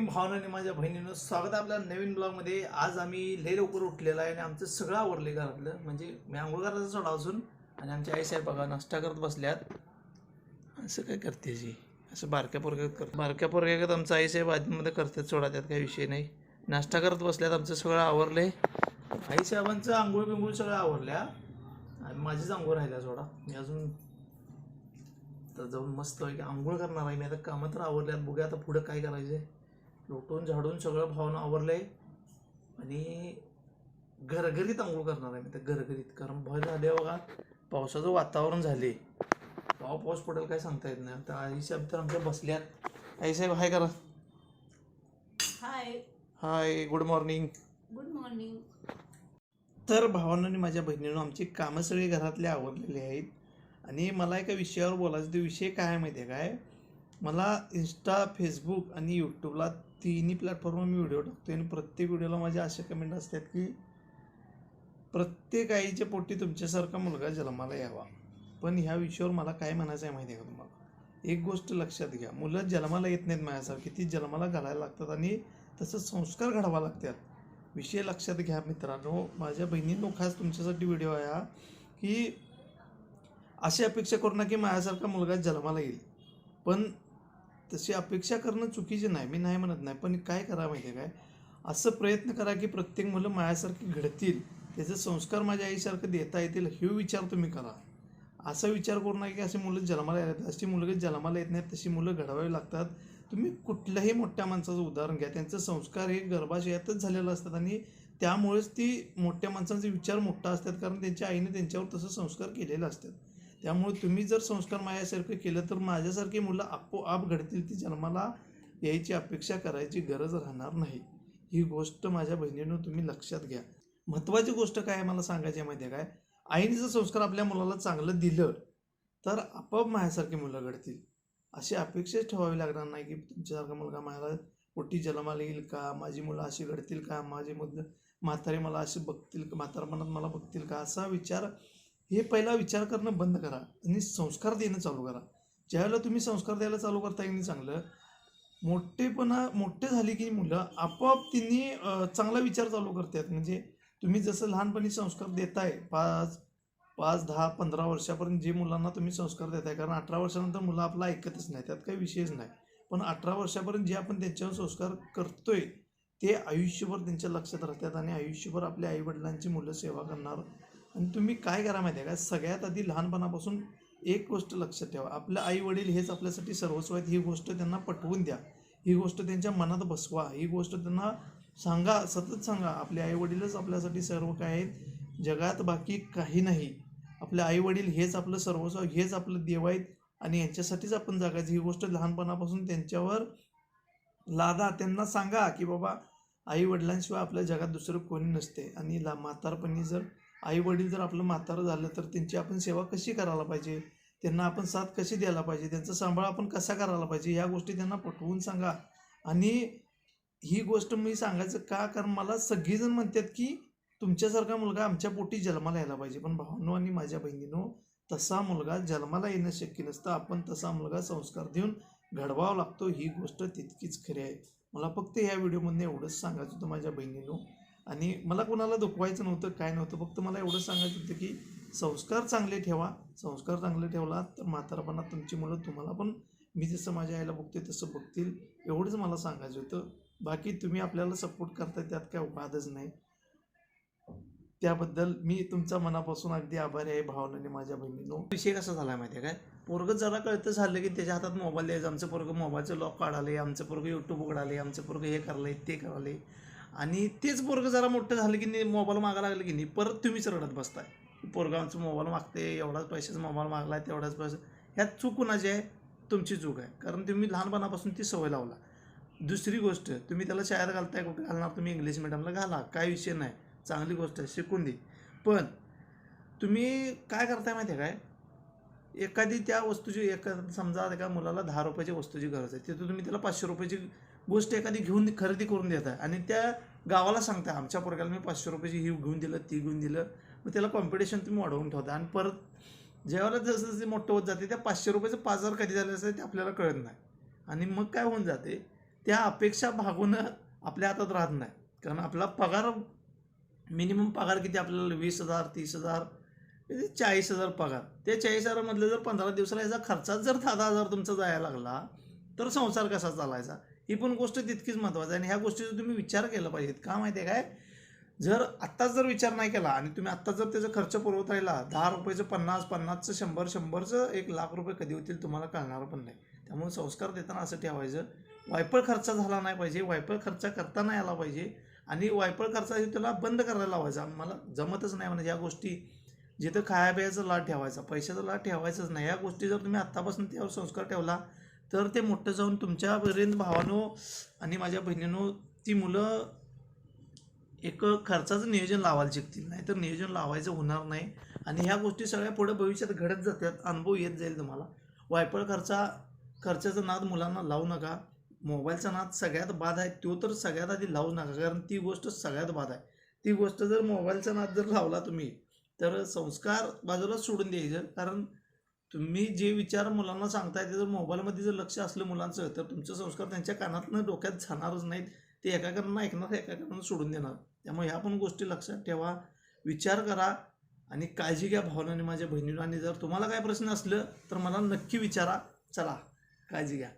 भावनाने माझ्या बहिणीनं स्वागत आपल्या नवीन ब्लॉगमध्ये. आज आम्ही लय लवकर उठलेलं आहे आणि आमचं सगळं आवडले घरातलं. म्हणजे मी आंघोळ करायचा सोडा अजून आणि आमच्या आई साहेब बघा नाश्ता करत बसल्यात. असं काय करते जी? असं बारक्या पोरक्यात कर बारक्या पोरक्यात आमचं आई साहेब आतमध्ये करतात सोडा त्यात काही विषय नाही. नाश्ता करत बसल्यात आमचं सगळं आवरलंय. आई साहेबांचं आंघोळ बिंघोळ सगळं आवरल्या. आणि माझीच आंघोळ राहिल्या सोडा. मी अजून तर जाऊन मस्त की आंघोळ करणार आहे. मी आता कामं तर आवरल्यात. बघूया आता पुढं काय करायचं आहे लोटून झाडून सगळं भावना आवरलंय. आणि घरघरीत आंघोळ करणार आहे मी तर घरघरीत. कारण भय झाले बघा. पावसाचं वातावरण झाले पाव पाऊस पडेल काय सांगता येत नाही. आता आई साहेब तर आमच्या बसल्यात. आई साहेब हाय करा. Hi. Hi good morning good morning तर भावांनी माझ्या बहिणीनं आमची कामं सगळी घरातले आवडलेली आहेत. आणि मला एका विषयावर बोलायचं ते विषय काय आहे माहिती आहे काय? मला इंस्टा फेसबुक आणि यूट्यूबला तिन्ही प्लॅटफॉर्मवर मी व्हिडिओ टाकतो आणि प्रत्येक व्हिडिओला माझ्या अशा कमेंट असतात की प्रत्येक आईच्या पोटी तुमच्यासारखा मुलगा जन्माला यावा. पण ह्या विषयावर मला काय म्हणायचं आहे माहिती आहे का तुम्हाला? एक गोष्ट लक्षात घ्या. मुलं जन्माला येत नाहीत माझ्यासारखी. ती जन्माला घालायला लागतात आणि तसं संस्कार घडवा लागतात. विषय लक्षात घ्या मित्रांनो. माझ्या बहिणींनो खास तुमच्यासाठी व्हिडिओ आहे हा की अशी अपेक्षा करू ना की माझ्यासारखा मुलगा जन्माला येईल. पण तशी अपेक्षा करणं चुकीचे नाही. मी नाही म्हणत नाही पण काय करा माहिती आहे काय? असं प्रयत्न करा की प्रत्येक मुलं माझ्यासारखी घडतील. त्याचे संस्कार माझ्या आईसारखं देता येतील हे विचार तुम्ही करा. असा विचार करू नका की असे मुलं जन्माला येतात अशी मुलं जन्माला येत नाहीत तशी मुलं घडवावी लागतात. तुम्ही कुठल्याही मोठ्या माणसाचं उदाहरण घ्या. त्यांचे संस्कार हे गर्भाशयातच झालेलं असतात आणि त्यामुळेच ती मोठ्या माणसांचे विचार मोठा असतात. कारण त्यांच्या आईने त्यांच्यावर तसं संस्कार केलेले असतात. त्यामुळे तुम्ही जर संस्कार माझ्यासारखं केलं तर माझ्यासारखी मुलं आपोआप घडतील. ती जन्माला यायची अपेक्षा करायची गरज राहणार नाही. ही गोष्ट माझ्या बहिणीनं तुम्ही लक्षात घ्या. महत्त्वाची गोष्ट काय आहे मला सांगायची आहे माहिती आहे काय? आईने जर संस्कार आपल्या मुलाला चांगलं दिलं तर आपोआप माझ्यासारखी मुलं घडतील. अशी अपेक्षाच ठेवावी लागणार नाही की तुमच्यासारखा मुलगा मला पोटी जन्माला येईल का? माझी मुलं अशी घडतील का? माझी मुलं म्हातारे मला अशी बघतील का म्हातारपणात मला बघतील का? असा विचार हे पहिला विचार करणं बंद करा आणि संस्कार देणं चालू करा. ज्यावेळेला तुम्ही संस्कार द्यायला चालू करता की चांगलं मोठेपणा मोठे झाले की मुलं आपोआप तिन्ही चांगला विचार चालू करतात. म्हणजे तुम्ही जसं लहानपणी संस्कार देताय पाच पाच दहा पंधरा वर्षापर्यंत जे मुलांना तुम्ही संस्कार देताय कारण अठरा वर्षानंतर मुलं आपला ऐकतच नाही त्यात काही विषयच नाही. पण अठरा वर्षापर्यंत जे आपण त्यांच्यावर संस्कार करतोय ते आयुष्यभर त्यांच्या लक्षात राहतात आणि आयुष्यभर आपल्या आईवडिलांची मुलं सेवा करणार आणि तुम्ही काय करा माहिती आहे का? सगळ्यात आधी लहानपणापासून एक गोष्ट लक्षात ठेवा. आपलं आई वडील हेच आपल्यासाठी सर्वस्व आहेत. ही गोष्ट त्यांना पटवून द्या. ही गोष्ट त्यांच्या मनात बसवा. ही गोष्ट त्यांना सांगा. सतत सांगा. आपले आई वडीलच आपल्यासाठी सर्व काय आहेत. जगात बाकी काही नाही. आपले आई वडील हेच आपलं सर्वस्व हेच आपलं देव आहेत. आणि यांच्यासाठीच आपण जगायचं ही गोष्ट लहानपणापासून त्यांच्यावर लादा. त्यांना सांगा की बाबा आई वडिलांशिवाय आपल्या जगात दुसरं कोणी नसते. आणि ला म्हातारपणी जर आई वडील जर आपलं म्हातारं झालं तर त्यांची आपण सेवा कशी करायला पाहिजे? त्यांना आपण साथ कशी द्यायला पाहिजे? त्यांचा सांभाळ आपण कसा करायला पाहिजे? या गोष्टी त्यांना पटवून सांगा. आणि ही गोष्ट मी सांगायचं का? कारण मला सगळीजण म्हणतात की तुमच्यासारखा मुलगा आमच्या पोटी जन्माला यायला पाहिजे. पण भावांनो आणि माझ्या बहिणीनो तसा मुलगा जन्माला येणं शक्य नसतं. आपण तसा मुलगा संस्कार देऊन घडवावा लागतो. ही गोष्ट तितकीच खरी आहे. मला फक्त ह्या व्हिडिओमध्ये एवढंच सांगायचं होतं माझ्या बहिणीनो. आणि मला कोणाला दुखवायचं नव्हतं काय नव्हतं फक्त मला एवढं सांगायचं होतं की संस्कार चांगले ठेवा. संस्कार चांगले ठेवला तर म्हातारपणात तुमची मुलं तुम्हाला पण मी जसं माझ्या आईला बघते तसं बघतील एवढंच मला सांगायचं होतं. बाकी तुम्ही आपल्याला सपोर्ट करताय त्यात काय वादच नाही. त्याबद्दल मी तुमच्या मनापासून अगदी आभारी आहे भावनाने माझ्या बहिणीनो. विषय कसा झाला माहिती आहे काय? पोरगं जरा कळतं झालं की त्याच्या हातात मोबाईल द्यायचं. आमचं पोरगं मोबाईलचं लॉक काढाले आमचं पोरगं यूट्यूब उघडाले आमचं पोरगं हे कराले ते कराले आणि तेच पोरगं जरा मोठं झालं की नाही मोबाईल मागायला लागलं की नाही परत तुम्हीच रडत बसताय. पोरगं मोबाईल मागते एवढाच पैशाचा मोबाईल मागलाय तेवढाच पैसा. ह्यात चूक कुणाची आहे? तुमची चूक आहे. कारण तुम्ही लहानपणापासून ती सवय लावला. दुसरी गोष्ट तुम्ही त्याला शाळेत घालताय कुठे घालणार? तुम्ही इंग्लिश मिडियमला घाला. काय विषय नाही. चांगली गोष्ट आहे शिकून दे. पण तुम्ही काय करताय माहिती आहे काय? एखादी त्या वस्तूची एखाद समजा एका मुलाला दहा रुपयाच्या वस्तूची गरज आहे तिथं तुम्ही त्याला पाचशे रुपयाची गोष्ट एखादी घेऊन खरेदी करून देताय आणि त्या गावाला सांगताय आमच्या पोरग्याला मी पाचशे रुपयाची ही घेऊन दिलं ती घेऊन दिलं. मग त्याला कॉम्पिटिशन तुम्ही वाढवून ठेवता. आणि परत ज्यावेळेला जसं जसे मोठं होत जाते त्या पाचशे रुपयाचं पाच हजार कधी झालं असतं ते आपल्याला कळत नाही. आणि मग काय होऊन जाते त्या अपेक्षा भागवणं आपल्या हातात राहत नाही. कारण आपला पगार मिनिमम पगार किती आपल्याला? वीस हजार तीस हजार म्हणजे चाळीस हजार पगार. त्या चाळीस हजारामधलं जर पंधरा दिवसाला याचा खर्चात जर दहा दहा हजार तुमचा जायला लागला तर संसार कसा चालायचा? ही पण गोष्ट तितकीच महत्त्वाची आहे. आणि ह्या गोष्टीचा तुम्ही विचार केला पाहिजेत. का माहिती आहे काय? जर आत्ताच जर विचार नाही केला आणि तुम्ही आत्ताच जर त्याचा खर्च पुरवत राहिला दहा रुपयाचं पन्नास पन्नासचं शंभर शंभरचं एक लाख रुपये कधी होतील तुम्हाला कळणार पण नाही. त्यामुळे संस्कार देताना असं ठेवायचं. वायपळ खर्च झाला नाही पाहिजे. वायपळ खर्च करता नाही आला पाहिजे. आणि वायपळ खर्च त्याला बंद करायला लावायचा. मला जमतच नाही म्हणजे या गोष्टी. जिथं खाया लाट ठेवायचा. पैशाचा लाट ठेवायचाच नाही. या गोष्टी जर तुम्ही आत्तापासून त्यावर संस्कार ठेवला तर ते मोठं जाऊन तुमच्यापर्यंत भावानो आणि माझ्या बहिणीनो ती मुलं एक खर्चाचं नियोजन लावायला शिकतील. नाही तर नियोजन लावायचं होणार नाही. आणि ह्या गोष्टी सगळ्या पुढे भविष्यात घडत जातात. अनुभव येत जाईल तुम्हाला. वायपळ खर्चा खर्चाचा नाद मुलांना लावू नका. मोबाईलचा नाद सगळ्यात बाद आहे. तो तर सगळ्यात आधी लावू नका. कारण ती गोष्ट सगळ्यात बाद आहे. ती गोष्ट जर मोबाईलचा नाद जर लावला तुम्ही तर संस्कार बाजूलाच सोडून द्यायचं. कारण तुम्ही जे विचार मुलांना सांगताय ते जर मोबाईलमध्ये जर लक्ष असलं मुलांचं तर तुमचे संस्कार त्यांच्या कानातनं डोक्यात जाणारच नाहीत. ते एकाकडनं ऐकणार एकाकडनं सोडून देणार. त्यामुळे ह्या पण गोष्टी लक्षात ठेवा. विचार करा आणि काळजी घ्या भावनाने माझ्या बहिणीला. आणि जर तुम्हाला काय प्रश्न असलं तर मला नक्की विचारा. चला काळजी घ्या.